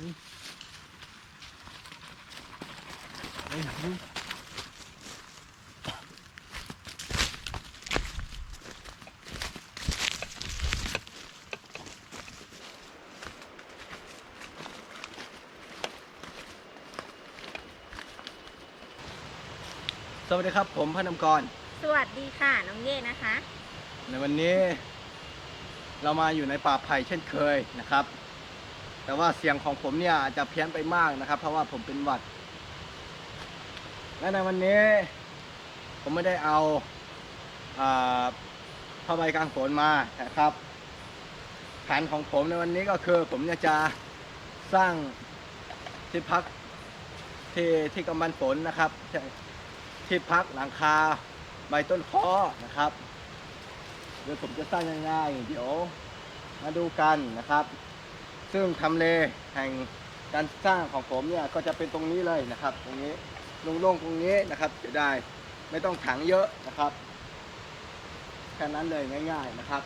นี่นี่นี่สวัสดีครับ ผมพระนำกร สวัสดีค่ะ น้องเย่นะคะ ในวันนี้ เรามาอยู่ในป่าไผ่เช่นเคยนะครับ แต่ว่าเสียงของผมเนี่ยอาจจะเพี้ยนไปมากนะครับ เพราะว่าผมเป็นหวัด และในวันนี้ ผมไม่ได้เอาผ้าใบกลางฝนมานะครับแผนของผมในวันนี้ก็คือ ผมจะสร้างที่พักที่ที่กำมันฝนนะครับที่พักหลังคาใบต้นคอนะครับเดี๋ยวผมจะสร้างยังไงเดี๋ยวมาดูกันนะครับ ซึ่งทำเลแห่งการสร้างของผมเนี่ยก็จะเป็นตรงนี้เลยนะครับ ตรงนี้โล่งๆตรงนี้นะครับจะได้ไม่ต้องถังเยอะนะครับแค่นั้นเลยง่าย ๆนะครับ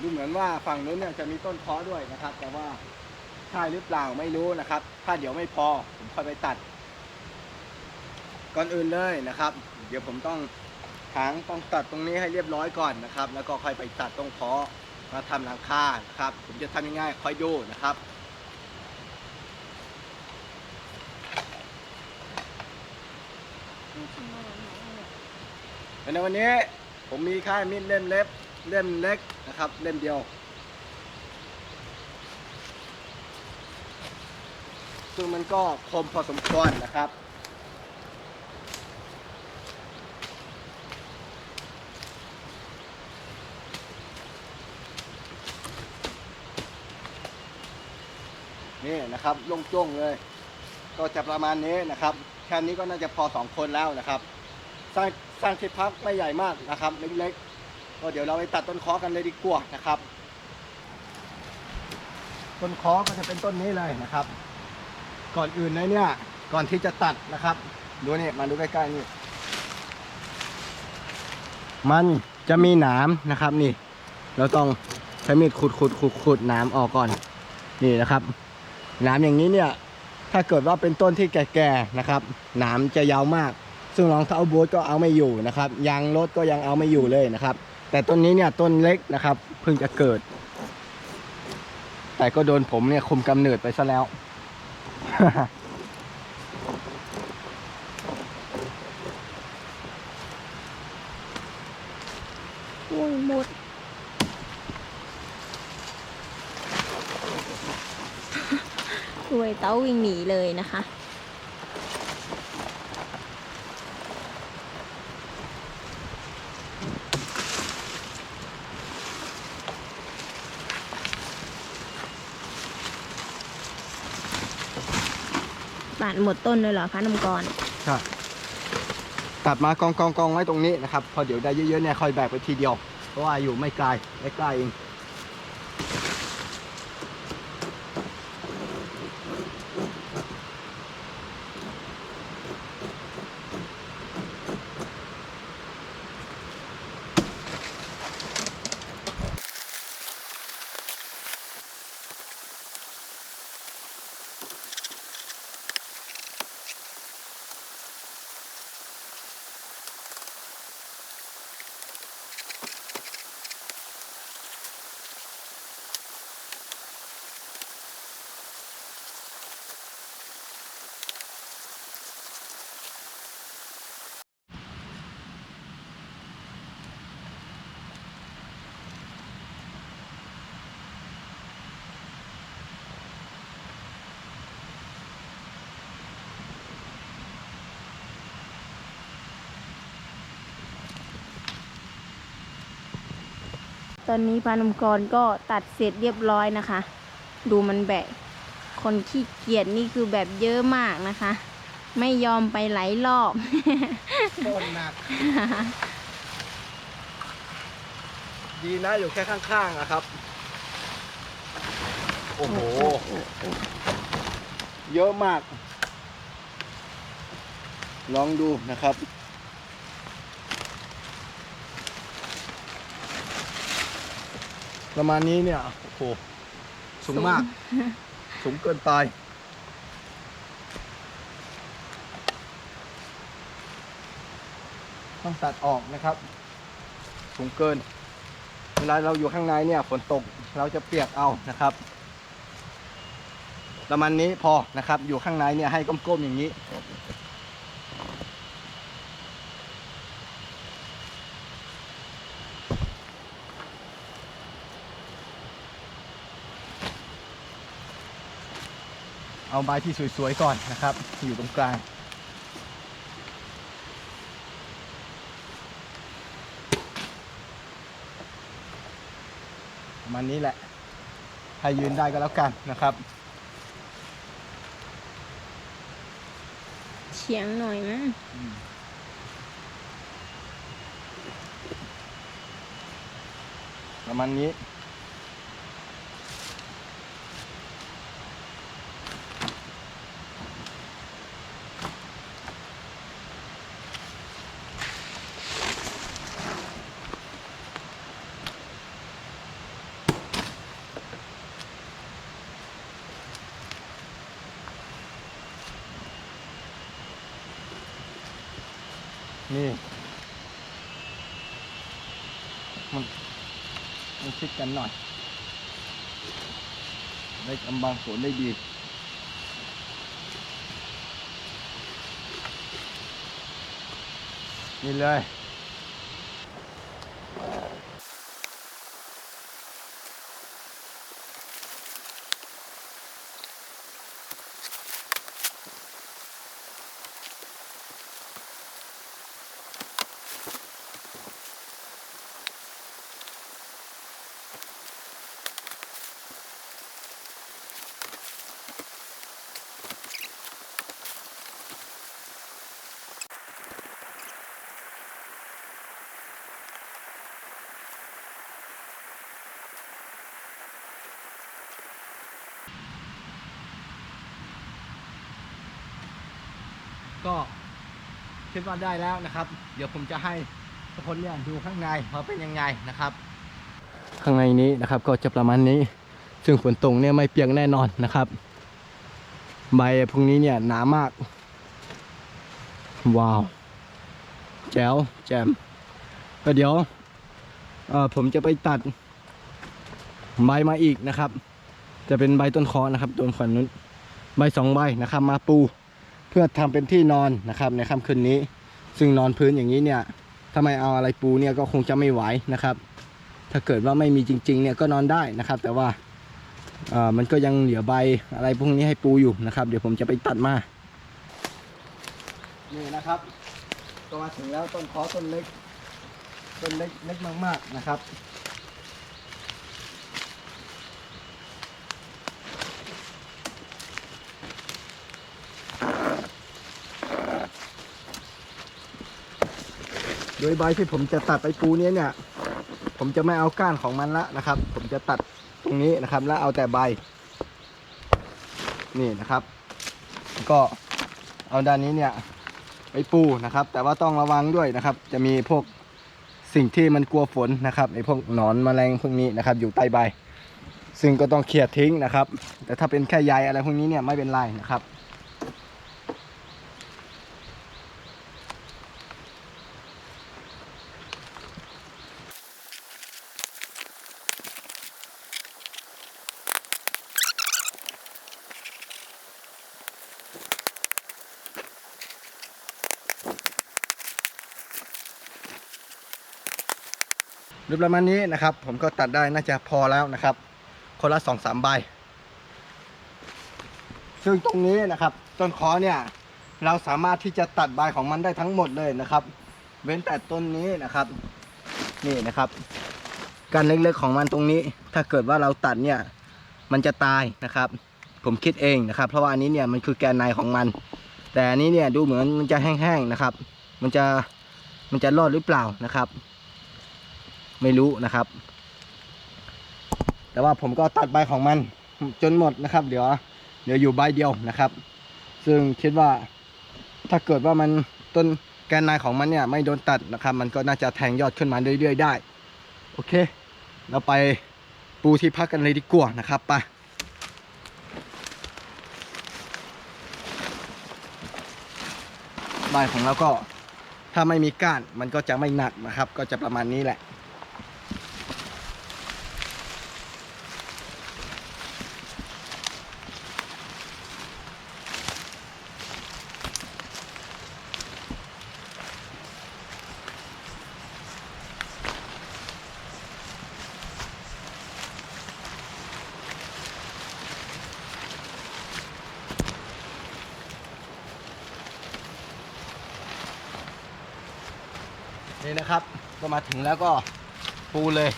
ดูเหมือนว่าฝั่งนู้นเนี่ยจะมีต้นเคอด้วยนะครับ แต่ว่าใช่หรือเปล่าไม่รู้นะครับ ถ้าเดี๋ยวไม่พอผ ค่อยไปตัด ก่อนอื่นเลยนะครับ เดี๋ยวผมต้องถางต้องตัดตรงนี้ให้เรียบร้อยก่อนนะครับ แล้วก็ค่อยไปตัดตรงเคอมาทำหลังคานะครับ ผมจะทำยังไงค่อยดูนะครับในวันนี้ผมมีค่มีดเล่มเล็บเล่มเล็กนะครับ เล่มเดียว ซึ่งมันก็คมพอสมควรนะครับ นี่นะครับโล่งเลย ก็จะประมาณนี้นะครับแค่นี้ก็น่าจะพอสองคนแล้วนะครับ สร้างสร้างที่พักไม่ใหญ่มากนะครับเล็กๆก็เดี๋ยวเราไปตัดต้นคอกันเลยดีกว่านะครับ ต้นคอก็จะเป็นต้นนี้เลยนะครับ ก่อนอื่นเลยเนี่ย ก่อนที่จะตัดนะครับ ดูนี่มาดูใกล้ๆนี่ มันจะมีหนามนะครับนี่ เราต้องใช้มีดขุดขุดขุดขุดหนามออกก่อน นี่นะครับหนามอย่างนี้เนี่ย ถ้าเกิดว่าเป็นต้นที่แก่ๆนะครับหนามจะยาวมาก ซึ่งรองเท้าบูทก็เอาไม่อยู่นะครับ ยางรถก็ยังเอาไม่อยู่เลยนะครับ แต่ต้นนี้เนี่ยต้นเล็กนะครับเพิ่งจะเกิด แต่ก็โดนผมเนี่ยคุมกำเนิดไปซะแล้ว อุ้ยหมดรวยเต้าวิ่งหนีเลยนะคะ ดหมดต้นเลยเหรอคะน้ำกรครับตัดมากองกองกองไว้ตรงนี้นะครับ พอเดี๋ยวได้เยอะๆเนี่ยคอยแบกไปทีเดียว เพราะว่าอยู่ไม่ไกลใกล้ๆเอง ตอนนี้พานุมกรก็ตัดเสร็จเรียบร้อยนะคะ ดูมันแบกคนขี้เกียจนี่คือแบบเยอะมากนะคะ ไม่ยอมไปไหลายรอบโคตรหนัก ดีนะอยู่แค่ข้างๆอะครับ โอ้โห เยอะมาก ลองดูนะครับ ประมาณนี้เนี่ยโอ้โหสูงมาก สูงเกินไปต้องตัดออกนะครับ สูงเกิน เวลาเราอยู่ข้างในเนี่ยฝนตกเราจะเปียกเอานะครับ ประมาณนี้พอนะครับ อยู่ข้างในเนี่ยให้ก้มๆอย่างนี้ เอาใบที่สวยๆก่อนนะครับ อยู่ตรงกลางประมาณนี้แหละให้ยืนได้ก็แล้วกันนะครับเฉียงหน่อยมั้งประมาณนี้นี่ มัน มันชิดกันหน่อยได้กำบังฝน ก็คิดว่าได้แล้วนะครับ เดี๋ยวผมจะให้ทุกคนเนี่ยดูข้างในว่าเป็นยังไงนะครับ ข้างในนี้นะครับก็จะประมาณนี้ ซึ่งฝนตกเนี่ยไม่เปียกแน่นอนนะครับ ใบพวกนี้เนี่ยหนามาก ว้าวแจ๋วแจ่มก็เดี๋ยวผมจะไปตัดใบมาอีกนะครับ จะเป็นใบต้นคอนะครับต้นฝันนู้นใบสองใบนะครับ มาปู เพื่อทำเป็นที่นอนนะครับในค่ำคืนนี้ ซึ่งนอนพื้นอย่างนี้เนี่ยถ้าไม่เอาอะไรปูเนี่ยก็คงจะไม่ไหวนะครับ ถ้าเกิดว่าไม่มีจริงๆเนี่ยก็นอนได้นะครับ แต่ว่ามันก็ยังเหลือใบอะไรพวกนี้ให้ปูอยู่นะครับ เดี๋ยวผมจะไปตัดมานี่นะครับก็มาถึงแล้วต้นคอต้นเล็ก ต้นเล็กเล็กมากๆนะครับ โดยใบที่ผมจะตัดไปปูนี้เนี่ย ผมจะไม่เอาก้านของมันละนะครับ ผมจะตัดตรงนี้นะครับ แล้วเอาแต่ใบ นี่นะครับ ก็เอาด้านนี้เนี่ยไปปูนะครับ แต่ว่าต้องระวังด้วยนะครับ จะมีพวกสิ่งที่มันกลัวฝนนะครับไอ้พวกหนอนแมลงพวกนี้นะครับ อยู่ใต้ใบ ซึ่งก็ต้องเคลียร์ทิ้งนะครับ แต่ถ้าเป็นแค่ใยอะไรพวกนี้เนี่ยไม่เป็นไรนะครับ ประมาณนี้นะครับ ผมก็ตัดได้น่าจะพอแล้วนะครับ คนละสองสามใบ ซึ่งตรงนี้นะครับต้นคอเนี่ยเราสามารถที่จะตัดใบของมันได้ทั้งหมดเลยนะครับ เว้นแต่ต้นนี้นะครับ นี่นะครับการเล็กๆของมันตรงนี้ ถ้าเกิดว่าเราตัดเนี่ยมันจะตายนะครับ ผมคิดเองนะครับ เพราะว่าอันนี้เนี่ยมันคือแกนในของมัน แต่อันนี้เนี่ยดูเหมือนมันจะแห้งๆนะครับ มันจะมันจะรอดหรือเปล่านะครับ ไม่รู้นะครับ แต่ว่าผมก็ตัดใบของมันจนหมดนะครับ เดี๋ยวเดี๋ยวอยู่ใบเดียวนะครับ ซึ่งคิดว่าถ้าเกิดว่ามันต้นแกนในของมันเนี่ยไม่โดนตัดนะครับ มันก็น่าจะแทงยอดขึ้นมาเรื่อยๆ ได้ โอเค เราไปปูที่พักกันเลยดีกว่านะครับไปใบของเราก็ถ้าไม่มีก้านมันก็จะไม่หนักนะครับ ก็จะประมาณนี้แหละ นี่นะครับ ก็มาถึง แล้วก็ปูเลย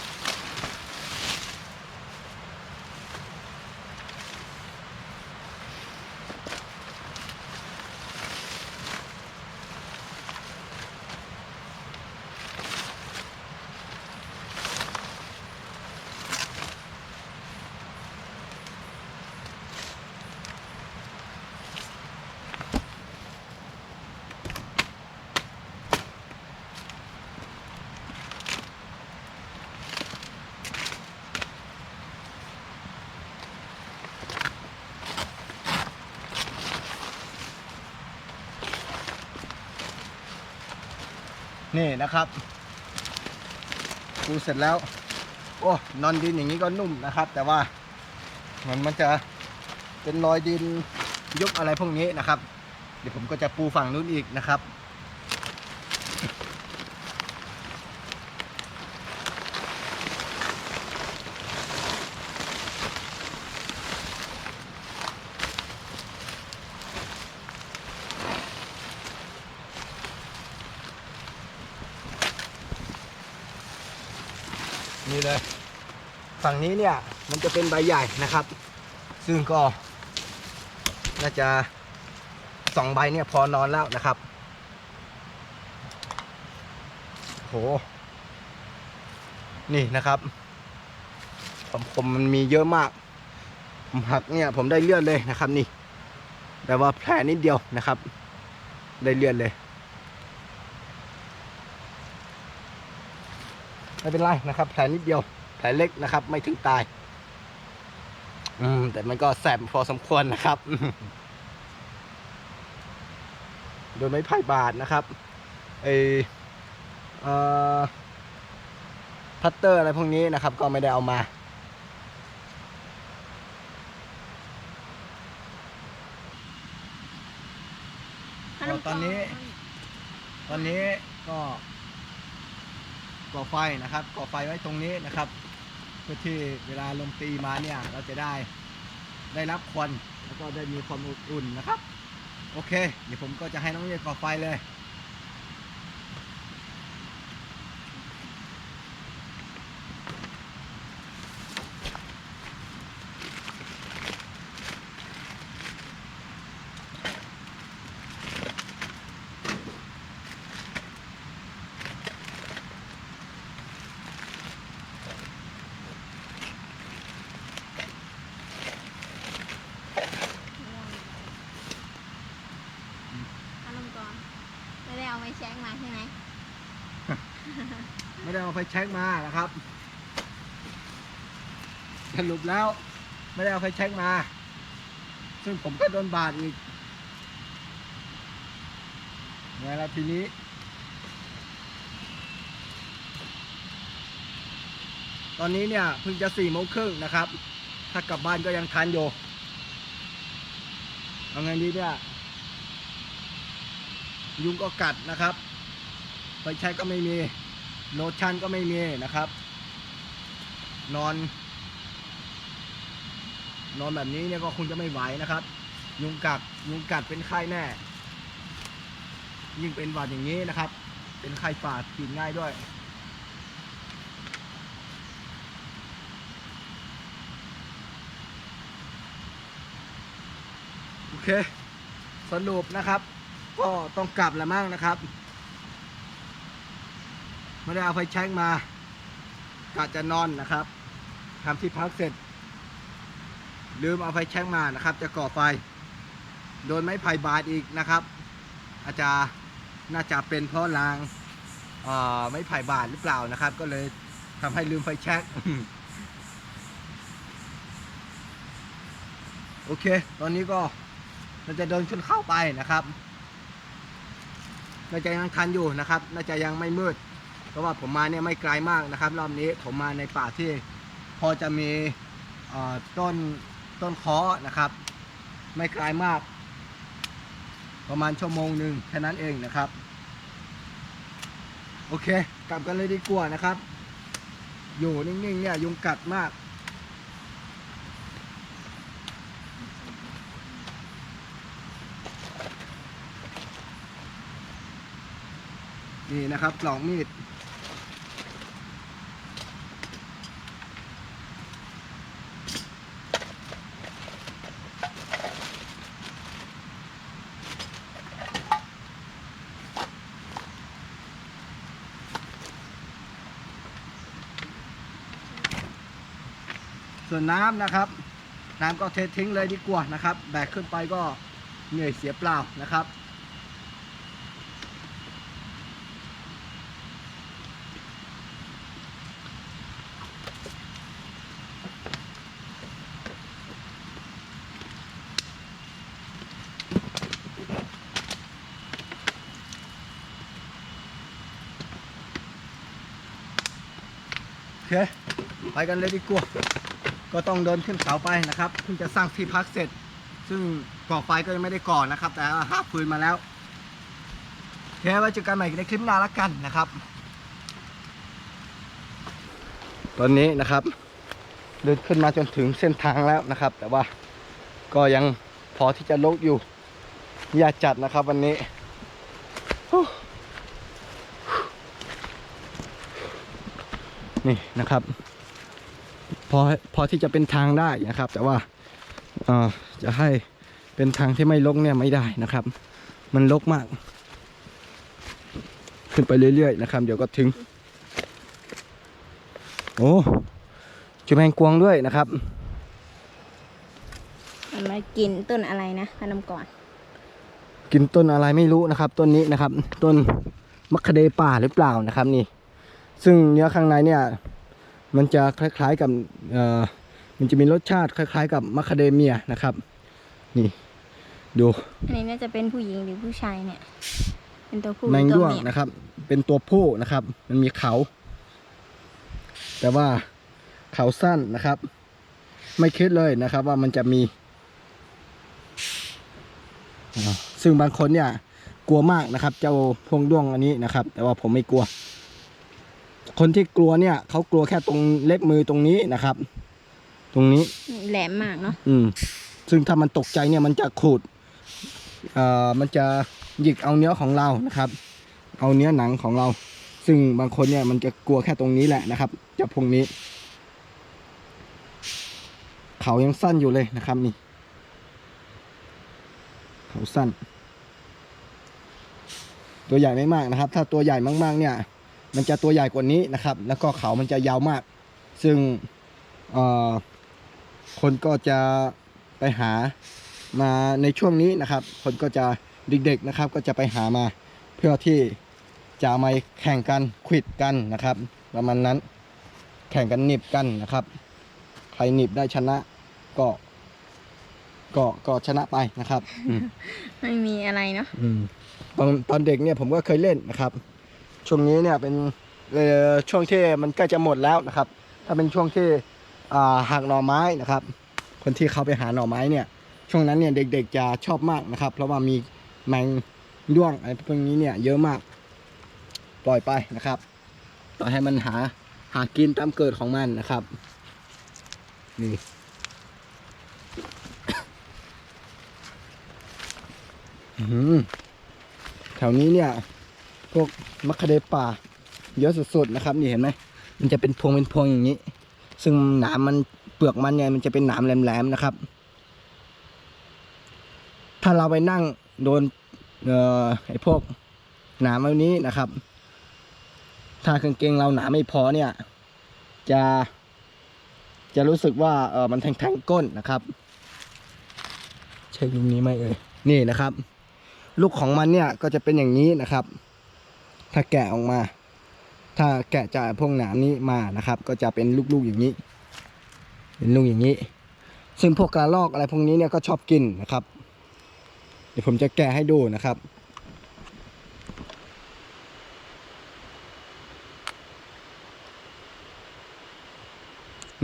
นี่นะครับปูเสร็จแล้ว โอ้นอนดินอย่างนี้ก็นุ่มนะครับ แต่ว่ามันมันจะเป็นรอยดินยุบอะไรพวกนี้นะครับ เดี๋ยวผมก็จะปูฝั่งนู้นอีกนะครับ ฝั่งนี้เนี่ยมันจะเป็นใบใหญ่นะครับ ซึ่งก็น่าจะสองใบเนี่ยพอนอนแล้วนะครับ โห นี่นะครับ ผมผมมันมีเยอะมาก ผมหักเนี่ยผมได้เลือดเลยนะครับนี่ แต่ว่าแผลนิดเดียวนะครับ ได้เลือดเลย ไม่เป็นไรนะครับ แผลนิดเดียว ลเล็กนะครับ ไม่ถึงตาย อืม แต่มันก็แสบพอสมควรนะครับ โดยไม่ไผ่บาดนะครับไอเอ่อพัตเตอร์อะไรพวกนี้นะครับ ก็ไม่ได้เอามาตอนนี้ ตอนนี้ก็ก่อไฟนะครับก่อไฟไว้ตรงนี้นะครับ เพื่อที่เวลาลมตีมาเนี่ยเราจะได้ได้รับควันแล้วก็ได้มีความอบอุ่นนะครับ โอเค เดี๋ยวผมก็จะให้น้องเยก่อไฟเลย อารมณ์ก่อน ไม่ได้เอาไม้แช็กมาใช่ไหม ไม่ได้เอาไฟแช็กมานะครับสรุปแล้วไม่ได้เอาไฟแช็กมา ซึ่งผมก็โดนบาดอีกไงล่ะทีนี้ตอนนี้เนี่ยเพิ่งจะสี่โมงครึ่งนะครับ ถ้ากลับบ้านก็ยังทันอยู่เอาไงดีเนี่ย ยุงก็กัดนะครับ ไฟใช้ก็ไม่มี โลชั่นก็ไม่มีนะครับ นอน นอนแบบนี้เนี่ยก็คงจะไม่ไหวนะครับ ยุงกัดยุงกัดเป็นไข้แน่ ยิ่งเป็นหวัดอย่างนี้นะครับ เป็นไข้ฝาดกินง่ายด้วยโอเค สรุปนะครับ ก็ต้องกลับล้วมั่งนะครับ ไม่ได้เอาไฟแช็กมากะจะนอนนะครับทำที่พักเสร็จ ลืมเอาไฟแช็กมานะครับ จะก่อไฟ โดนไม้ไผ่บาดอีกนะครับ อาจจะน่าจะเป็นเพราะรางไม่ไผ่บาดหรือเปล่านะครับ ก็เลยทำให้ลืมไฟแช็กโอเค ตอนนี้ก็เราจะเดินขึ้นเข้าไปนะครับ น่าจะยังทันอยู่นะครับ น่าจะยังไม่มืด เพราะว่าผมมาเนี่ยไม่ไกลมากนะครับ รอบนี้ผมมาในป่าที่พอจะมีต้นต้นคอนะครับ ไม่ไกลมาก ประมาณชั่วโมงหนึ่งแค่นั้นเองนะครับ โอเค กลับกันเลยดีกว่านะครับ อยู่นิ่งๆเนี่ยยุงกัดมากนี่นะครับกล่องมีด ส่วนน้ำนะครับ น้ำก็เททิ้งเลยดีกว่านะครับ แบกขึ้นไปก็เหนื่อยเสียเปล่านะครับโอเคไปกันเลยดีกว่า ก็ต้องเดินขึ้นเขาไปนะครับเพิ่งจะสร้างที่พักเสร็จ ซึ่งก่อไฟก็ยังไม่ได้ก่อนะครับ แต่ว่าหาฟืนมาแล้วโอเคไว้เจอกันใหม่ในคลิปหน้าละกันนะครับ ตอนนี้นะครับเดินขึ้นมาจนถึงเส้นทางแล้วนะครับ แต่ว่าก็ยังพอที่จะลกอยู่ อย่าจัดนะครับวันนี้นี่นะครับ พอพอที่จะเป็นทางได้นะครับ แต่ว่าเอ่อจะให้เป็นทางที่ไม่ลกเนี่ยไม่ได้นะครับ มันลกมาก ขึ้นไปเรื่อยๆนะครับ เดี๋ยวก็ถึง โอ้จุแมงกวงด้วยนะครับมันมากินต้นอะไรนะพานมก่อน กินต้นอะไรไม่รู้นะครับ ต้นนี้นะครับ ต้นมะขะเดป่าหรือเปล่านะครับ นี่ ซึ่งเนื้อข้างในเนี่ย มันจะคล้ายๆกับเอ่อมันจะมีรสชาติคล้าย ๆ กับมะคาเดเมียนะครับ นี่ ดูอันนี้น่าจะเป็นผู้หญิงหรือผู้ชายเนี่ย เป็นตัวผู้หแมรืงอตัด้ววงเมียนะครับ เป็นตัวผู้นะครับ มันมีเขา แต่ว่าเขาสั้นนะครับ ไม่คิดเลยนะครับ ว่ามันจะมีอ่าซึ่งบางคนเนี่ย กลัวมากนะครับ เจ้าพวงด้วงอันนี้นะครับ แต่ว่าผมไม่กลัว คนที่กลัวเนี่ยเขากลัวแค่ตรงเล็บมือตรงนี้นะครับ ตรงนี้ แหลมมากเนาะอืม ซึ่งถ้ามันตกใจเนี่ยมันจะขูดเอ่อมันจะหยิกเอาเนื้อของเรานะครับ เอาเนื้อหนังของเรา ซึ่งบางคนเนี่ยมันจะกลัวแค่ตรงนี้แหละนะครับจับพวกนี้ เขายังสั้นอยู่เลยนะครับนี่ เขาสั้น ตัวใหญ่ไม่มากนะครับ ถ้าตัวใหญ่มากๆเนี่ย มันจะตัวใหญ่กว่านี้นะครับ แล้วก็เขามันจะยาวมาก ซึ่งเอ่อคนก็จะไปหามาในช่วงนี้นะครับ คนก็จะเด็กๆนะครับ ก็จะไปหามาเพื่อที่จะเอามาแข่งกันควิดกันนะครับประมาณนั้นแข่งกันหนิบกันนะครับ ใครหนิบได้ชนะก็ก็ก็ชนะไปนะครับอืมไม่มีอะไรเนาะอืมตอนตอนเด็กเนี่ยผมก็เคยเล่นนะครับ ช่วงนี้เนี่ยเป็นช่วงที่มันใกล้จะหมดแล้วนะครับ ถ้าเป็นช่วงที่หักหน่อไม้นะครับ คนที่เขาไปหาหน่อไม้เนี่ย ช่วงนั้นเนี่ยเด็กๆจะชอบมากนะครับ เพราะว่ามีแมงด้วงอะไรพวกนี้เนี่ยเยอะมาก ปล่อยไปนะครับปล่อยให้มันหาหากินตามเกิดของมันนะครับนี่แถวนี้เนี่ย พวกมะขะเดป่า เยอะสุดๆนะครับ นี่เห็นไหมมันจะเป็นพวงเป็นพวงอย่างนี้ ซึ่งหนามมันเปลือกมันเนี่ยมันจะเป็นหนามแหลมๆนะครับ ถ้าเราไปนั่งโดนเอ่อไอ้พวกหนามเหล่านี้นะครับ ถ้ากางเกงเราหนาไม่พอเนี่ย จะจะรู้สึกว่าเออมันแทงๆก้นนะครับใช่ลุงนี้ไหมเอ่ยนี่นะครับ ลูกของมันเนี่ยก็จะเป็นอย่างนี้นะครับ ถ้าแกะออกมา ถ้าแกะจากพวกหนามนี้มานะครับ ก็จะเป็นลูกๆอย่างนี้ เป็นลูกอย่างนี้ ซึ่งพวกกระรอกอะไรพวกนี้เนี่ยก็ชอบกินนะครับ เดี๋ยวผมจะแกะให้ดูนะครับ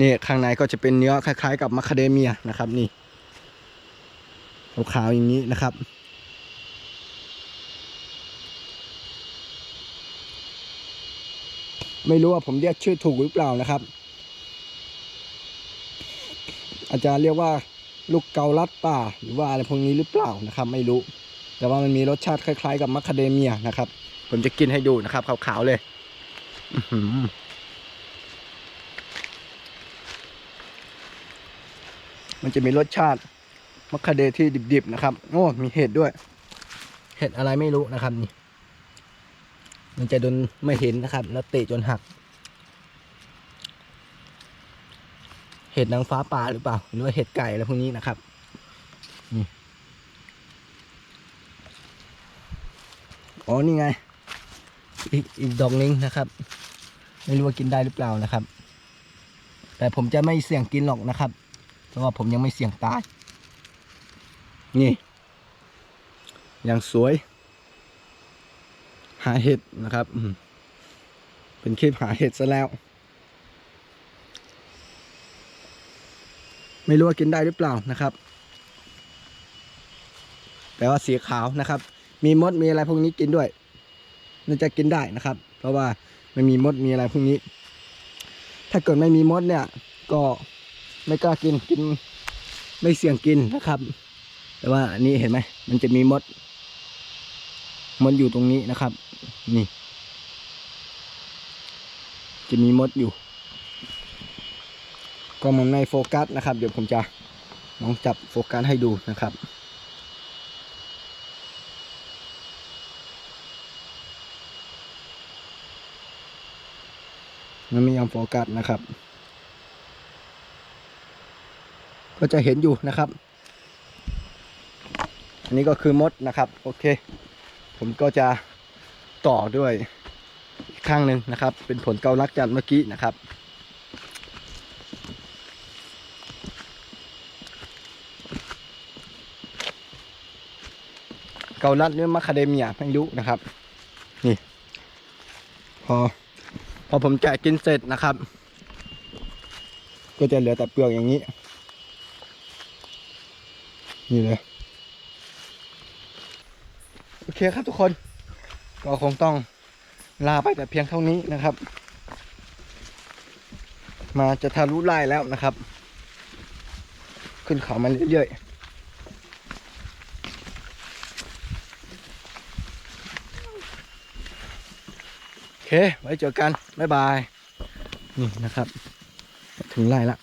นี่ข้างในก็จะเป็นเนื้อคล้ายๆ กับมัคคาเดเมียนะครับ นี่ขาวๆอย่างนี้นะครับ ไม่รู้ว่าผมเรียกชื่อถูกหรือเปล่านะครับ อาจารย์เรียกว่าลูกเกาลัดป่า หรือว่าอะไรพวกนี้หรือเปล่านะครับ ไม่รู้ แต่ว่ามันมีรสชาติคล้าย ๆ กับมัคคาเดเมียนะครับ ผมจะกินให้ดูนะครับขาวๆเลยมันจะมีรสชาติมัคคาเดที่ดิบๆนะครับ โอ้ มีเห็ดด้วย เห็ดอะไรไม่รู้นะครับนี่ มันจะโดนไม่เห็นนะครับ แล้วเตะจนหัก เห็ดนางฟ้าป่าหรือเปล่า หรือว่าเห็ดไก่อะไรพวกนี้นะครับนี่อ๋อนี่ไง อีกอีกดอกนึงนะครับ ไม่รู้ว่ากินได้หรือเปล่านะครับ แต่ผมจะไม่เสี่ยงกินหรอกนะครับ เพราะว่าผมยังไม่เสี่ยงตาย นี่ อย่างสวยาเห็ดนะครับเป็นคลิปหาเห็ดซะแล้ว ไม่รู้ว่ากินได้หรือเปล่านะครับแต่ว่าสีขาวนะครับ มีมดมีอะไรพวกนี้กินด้วยน่าจะกินได้นะครับ เพราะว่าไม่มีมดมีอะไรพวกนี้ ถ้าเกิดไม่มีมดเนี่ย ก็ไม่กล้ากินกินไม่เสี่ยงกินนะครับ แต่ว่าอันนี้เห็นไหมมันจะมีมดมดอยู่ตรงนี้นะครับ นี่ จะมีมดอยู่ ก็มันไม่โฟกัสนะครับ เดี๋ยวผมจะลองจับโฟกัสให้ดูนะครับมันไม่ยอมโฟกัสนะครับ ก็จะเห็นอยู่นะครับ อันนี้ก็คือมดนะครับ โอเค ผมก็จะ ต่อด้วยอีกข้างหนึ่งนะครับ เป็นผลเกาลัดจากเมื่อกี้นะครับ เกาลัดหรือมะคาเดเมียไม่รู้นะครับ นี่ พอ พอผมแกะกินเสร็จนะครับ ก็จะเหลือแต่เปลือกอย่างนี้ นี่เลย โอเคครับทุกคน ก็คงต้องลาไปแต่เพียงเท่านี้นะครับ มาจะทะลุไล่แล้วนะครับ ขึ้นเขามาเรื่อยๆโอเคไว้เจอกัน บ๊ายบาย นี่นะครับ ถึงไล่ละ